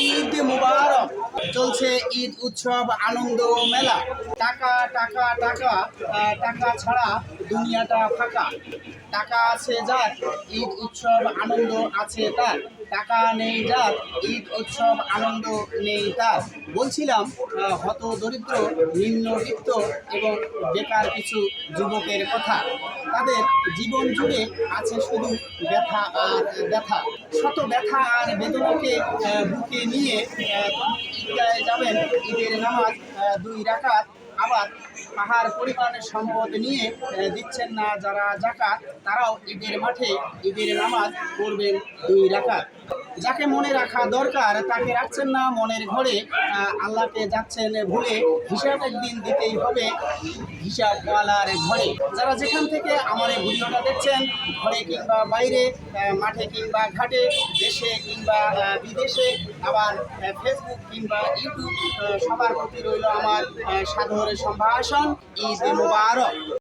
ঈদ মুবারক চলছে ঈদ, উৎসব, আনন্দ মেলা। টাকা টাকা টাকা টাকা ছাড়া দুনিয়াটা ফাঁকা। টাকা আছে যার, ঈদ, উৎসব, আনন্দ আছে তার। টাকা নেই যার, ঈদ, উৎসব, আনন্দ নেই তার। বলছিলাম হত দরিদ্র নিম্নবিত্ত এবং বেকার কিছু যুবকের কথা। তাদের জীবন জুড়ে আছে শুধু ব্যথা আর ব্যথা। শত ব্যথা আর বেদনাকে বুকে নিয়ে যাবেন। ঈদের নামাজ দুই রাখাত আবার পাহাড় পরিমাণের সম্পদ নিয়ে দিচ্ছেন না যারা জাকাত তারাও ঈদের মাঠে ঈদের নামাজ পড়বেন দুই রাকাত। যাকে মনে রাখা দরকার, তাকে রাখছেন না মনের ঘরে। আল্লাহকে যাচ্ছেন ভুলে, হিসাব একদিন দিতেই হবে হিসাবওয়ালার ঘরে। যারা যেখান থেকে আমার এই ভিডিওটা দেখছেন, ঘরে কিংবা বাইরে মাঠে কিংবা ঘাটে, দেশে কিংবা বিদেশে, আবার ফেসবুক কিংবা ইউটিউব সবার প্রতি রইল আমার সাদর সম্ভাষণ। ঈদ মুবারক।